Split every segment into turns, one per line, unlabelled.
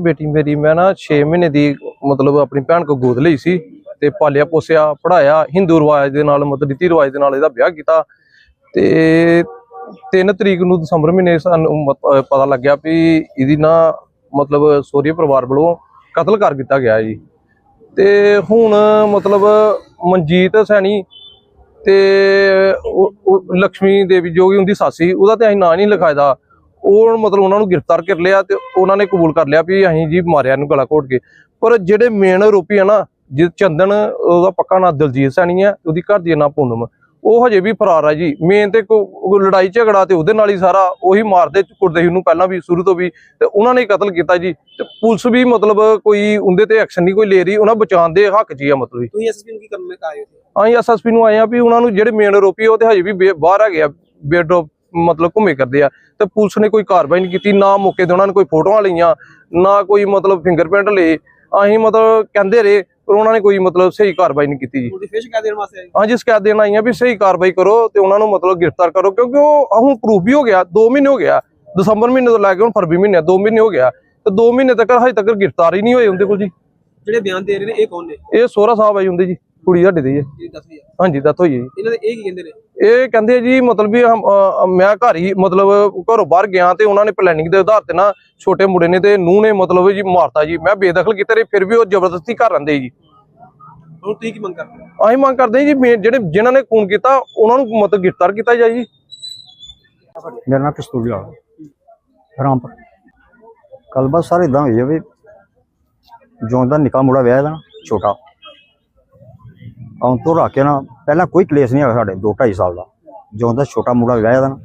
ਬੇਟੀ ਮੇਰੀ, ਮੈਂ ਨਾ 6 ਮਹੀਨੇ ਦੀ ਮਤਲਬ ਆਪਣੀ ਭੈਣ ਕੋ ਗੋਦ ਲਈ ਸੀ ਤੇ ਪਾਲਿਆ ਪੋਸਿਆ ਪੜਾਇਆ ਹਿੰਦੂ ਰਿਵਾਜ ਦੇ ਨਾਲ, ਮਤਲਬ ਰੀਤੀ ਰਿਵਾਜ ਦੇ ਨਾਲ ਇਹਦਾ ਵਿਆਹ ਕੀਤਾ। ਤੇ 3 ਤਰੀਕ ਨੂੰ ਦਸੰਬਰ ਮਹੀਨੇ ਸਾਨੂੰ ਪਤਾ ਲੱਗਿਆ ਵੀ ਇਹਦੀ ਨਾ ਮਤਲਬ ਸੋਰੀ ਪਰਿਵਾਰ ਵੱਲੋਂ ਕਤਲ ਕਰ ਦਿੱਤਾ ਗਿਆ ਜੀ। ਤੇ ਹੁਣ ਮਤਲਬ ਮਨਜੀਤ ਸੈਣੀ ਤੇ ਉਹ- ਲక్ష్ਮੀ ਦੇਵੀ ਜੋ ਕਿ ਉਹਦੀ ਸਾਸੀ ਉਹਦਾ ਤੇ ਅਸੀਂ ਨਾਂ ਨਹੀਂ ਲਿਖਾਇਦਾ ਉਹ ਮਤਲਬ ਉਹਨਾਂ ਨੂੰ ਗ੍ਰਿਫਤਾਰ ਕਰ ਲਿਆ ਤੇ ਉਹਨਾਂ ਨੇ ਕਬੂਲ ਕਰ ਲਿਆ ਵੀ ਅਸੀਂ ਜੀ ਮਾਰਿਆ ਨੂੰ ਗਲਾ ਘੋਟ ਕੇ। ਪਰ ਜਿਹੜੇ ਮੇਨ ਆਰੋਪੀ ਆ ਨਾ ਜਿ ਚੰਦਨ ਉਹਦਾ ਪੱਕਾ ਨਾਂ ਦਲਜੀਤ ਸੈਣੀ ਆ ਉਹਦੀ ਘਰ ਦੀ ਨਾਂ ਪੂਨਮ। ਉਹ ਹਜੇ ਵੀ ਫਰਾਰ ਆ ਜੀ। ਮੇਨ ਤੇ ਲੜਾਈ ਝਗੜਾ ਤੇ ਉਹਦੇ ਨਾਲ ਹੀ ਸਾਰਾ ਉਹੀ ਮਾਰਦੇ ਕੁੱਟਦੇ ਸੀ ਉਹਨੂੰ ਪਹਿਲਾਂ ਵੀ ਸ਼ੁਰੂ ਤੋਂ ਵੀ ਤੇ ਉਹਨਾਂ ਨੇ ਕਤਲ ਕੀਤਾ ਜੀ। ਤੇ ਪੁਲਿਸ ਵੀ ਮਤਲਬ ਕੋਈ ਉਹਦੇ ਤੇ ਐਕਸ਼ਨ ਨਹੀਂ ਕੋਈ ਲੈ ਰਹੀ ਉਹਨਾਂ ਬਚਾਉਣ ਦੇ ਹੱਕ 'ਚ ਹੀ ਆ ਮਤਲਬ।
ਤੁਸੀਂ ਐਸਐਸਪੀ ਨੂੰ ਕੀ ਕਰਨ ਲਈ ਆਏ ਹੋ
ਅਸੀਂ ਐਸਐਸਪੀ ਨੂੰ ਆਏ ਆ ਵੀ ਉਹਨਾਂ ਨੂੰ ਜਿਹੜੇ ਮੇਨ ਆਰੋਪੀ ਉਹ ਤੇ ਹਜੇ ਵੀ ਬਾਹਰ ਆ ਬੇਡ ਮਤਲਬ ਘੁੰਮੇ ਕਰਦੇ ਆ ਤੇ ਪੁਲਿਸ ਨੇ ਕੋਈ ਕਾਰਵਾਈ ਨਹੀਂ ਕੀਤੀ ਨਾ ਮੌਕੇ ਤੇ ਉਹਨਾਂ ਨੇ ਕੋਈ ਫੋਟੋਆਂ ਲਈਆਂ ਨਾ ਕੋਈ ਮਤਲਬ ਫਿੰਗਰਪ੍ਰਿੰਟ ਲਏ ਅਸੀਂ ਮਤਲਬ ਕਹਿੰਦੇ ਰਹੇ ਪਰ ਉਹਨਾਂ ਨੇ ਕੋਈ ਮਤਲਬ ਸਹੀ ਕਾਰਵਾਈ ਨਹੀਂ ਕੀਤੀ ਜੀ।
ਫੇਸ਼ ਕਹਿ ਦੇਣ ਵਾਸਤੇ ਆਏ?
ਹਾਂਜੀ ਸ਼ਿਕਾਇਤ ਦੇਣ ਆਈਆਂ ਵੀ ਸਹੀ ਕਾਰਵਾਈ ਕਰੋ ਤੇ ਉਹਨਾਂ ਨੂੰ ਮਤਲਬ ਗ੍ਰਿਫਤਾਰ ਕਰੋ ਕਿਉਂਕਿ ਉਹ ਹੁਣ ਪ੍ਰੂਫ ਵੀ ਹੋ ਗਿਆ 2 ਮਹੀਨੇ ਹੋ ਗਿਆ ਦਸੰਬਰ ਮਹੀਨੇ ਤੋਂ ਲੈ ਕੇ ਹੁਣ ਫਰਵਰੀ ਮਹੀਨੇ 2 ਮਹੀਨੇ ਹੋ ਗਿਆ ਤੇ 2 ਮਹੀਨੇ ਤੱਕ ਹਜੇ ਤੱਕ ਗ੍ਰਿਫਤਾਰ ਹੀ ਨਹੀਂ ਹੋਏ ਉਹਦੇ ਕੋਲ ਜੀ।
ਜਿਹੜੇ ਬਿਆਨ ਦੇ ਰਹੇ ਨੇ ਇਹ ਕੌਣ ਨੇ?
ਇਹ ਸੋਹਰਾ ਸਾਹਿਬ ਆਈ ਹੁੰਦੇ ਜੀ ਕੁੜੀ ਸਾਡੇ ਦੀ ਹੈ।
ਦੱਸ
ਹਾਂਜੀ ਦੱਤ ਹੋਈ ਹੈ ਜੀ।
ਇਹਨਾਂ ਦੇ ਇਹ ਕੀ ਕਹਿੰਦੇ ਨੇ?
ਇਹ ਕਹਿੰਦੇ ਜੀ ਮਤਲਬ ਵੀ ਮੈਂ ਘਰ ਹੀ ਮਤਲਬ ਘਰੋਂ ਬਾਹਰ ਗਿਆ ਤੇ ਉਹਨਾਂ ਨੇ ਪਲੈਨਿੰਗ ਦੇ ਆਧਾਰ ਤੇ ਨਾ ਛੋਟੇ ਮੁੰਡੇ ਨੇ ਤੇ ਨੂੰਹ ਨੇ ਮਤਲਬ ਜੀ ਮਾਰਤਾ ਜੀ। ਮੈਂ ਬੇਦਖਲ ਕੀਤੇ ਰਹੇ ਫਿਰ ਵੀ ਉਹ ਜ਼ਬਰਦਸਤੀ ਘਰ ਰਹਿੰਦੇ ਜੀ।
ਹੁਣ ਤੁਸੀਂ ਕੀ ਮੰਗ ਕਰਦੇ
ਅਸੀਂ ਮੰਗ ਕਰਦੇ ਜੀ ਜਿਹੜੇ ਜਿਨ੍ਹਾਂ ਨੇ ਖੂਨ ਕੀਤਾ ਉਹਨਾਂ ਨੂੰ ਮਤਲਬ ਗ੍ਰਿਫਤਾਰ ਕੀਤਾ ਜਾਏ ਜੀ।
ਮੇਰਾ ਨਾਮ ਕਸਤੂਰੀ ਲਾਲ ਰਾਮਪੁਰ। ਗੱਲਬਾਤ ਸਾਰੇ ਇਦਾਂ ਹੋਈ ਆ ਵੀ ਜਿਉਂ ਦਾ ਨਿੱਕਾ ਮੁੰਡਾ ਵਿਆਹ ਦਾ ਨਾ ਛੋਟਾ। ਆਉਂ ਤੋਂ ਰੱਖ ਕੇ ਨਾ, ਪਹਿਲਾਂ ਕੋਈ ਕਲੇਸ਼ ਨਹੀਂ ਹੋਇਆ ਸਾਡੇ 2 2.5 ਸਾਲ ਦਾ। ਜਿਉਂ ਦਾ ਛੋਟਾ ਮੁੰਡਾ ਵਿਆਹ ਦਾ ਨਾ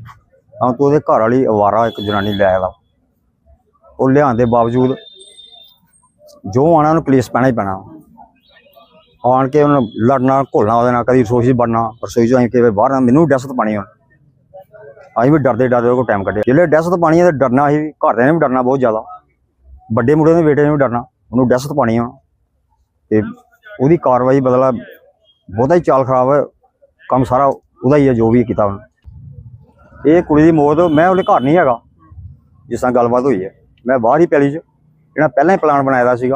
ਆਉਂ ਤੋਂ ਉਹਦੇ ਘਰ ਵਾਲੀ ਅਵਾਰਾ ਇੱਕ ਜਨਾਨੀ ਲੈ ਆਇਆ ਉਹ ਲਿਆਉਣ ਦੇ ਬਾਵਜੂਦ ਜੋ ਆਣਾ ਉਹਨੂੰ ਕਲੇਸ਼ ਪੈਣਾ ਹੀ ਪੈਣਾ। ਆਣ ਕੇ ਉਹਨੂੰ ਲੜਨਾ, ਘੋਲਣਾ ਉਹਦੇ ਨਾਲ, ਕਦੀ ਰਸੋਈ 'ਚ ਵੜਨਾ, ਰਸੋਈ 'ਚ ਆਈ ਕਿ ਬਾਹਰ ਨਾ ਮੈਨੂੰ ਡਸਤ ਪਾਣੀ ਹੁਣ ਅਸੀਂ ਵੀ ਡਰਦੇ ਡਰਦੇ ਉਹ ਟਾਈਮ ਕੱਢਿਆ। ਜਿਹੜੇ ਡਸਤ ਪਾਣੀ ਹੈ ਤੇ ਡਰਨਾ, ਅਸੀਂ ਵੀ ਘਰਦਿਆਂ ਨੇ ਵੀ ਡਰਨਾ ਬਹੁਤ ਜ਼ਿਆਦਾ। ਵੱਡੇ ਮੁੰਡੇ ਦੇ ਬੇਟੇ ਨੇ ਵੀ ਡਰਨਾ, ਉਹਨੂੰ ਡਸਤ ਪਾਣੀ ਆ। ਤੇ ਉਹਦੀ ਕਾਰਵਾਈ ਬਦਲਾ ਬਹੁਤਾ ਹੀ ਚਾਲ ਖਰਾਬ ਹੈ। ਕੰਮ ਸਾਰਾ ਉਹਦਾ ਹੀ ਹੈ, ਜੋ ਵੀ ਕੀਤਾ ਉਹਨੇ। ਇਹ ਕੁੜੀ ਦੀ ਮੌਤ, ਮੈਂ ਉਹਦੇ ਘਰ ਨਹੀਂ ਹੈਗਾ। ਜਿਸ ਤਰ੍ਹਾਂ ਗੱਲਬਾਤ ਹੋਈ ਹੈ। ਮੈਂ ਬਾਹਰ ਹੀ ਪੈਲੀ 'ਚ ਇਹਨਾਂ ਪਹਿਲਾਂ ਹੀ ਪਲਾਨ ਬਣਾਇਆ ਸੀਗਾ।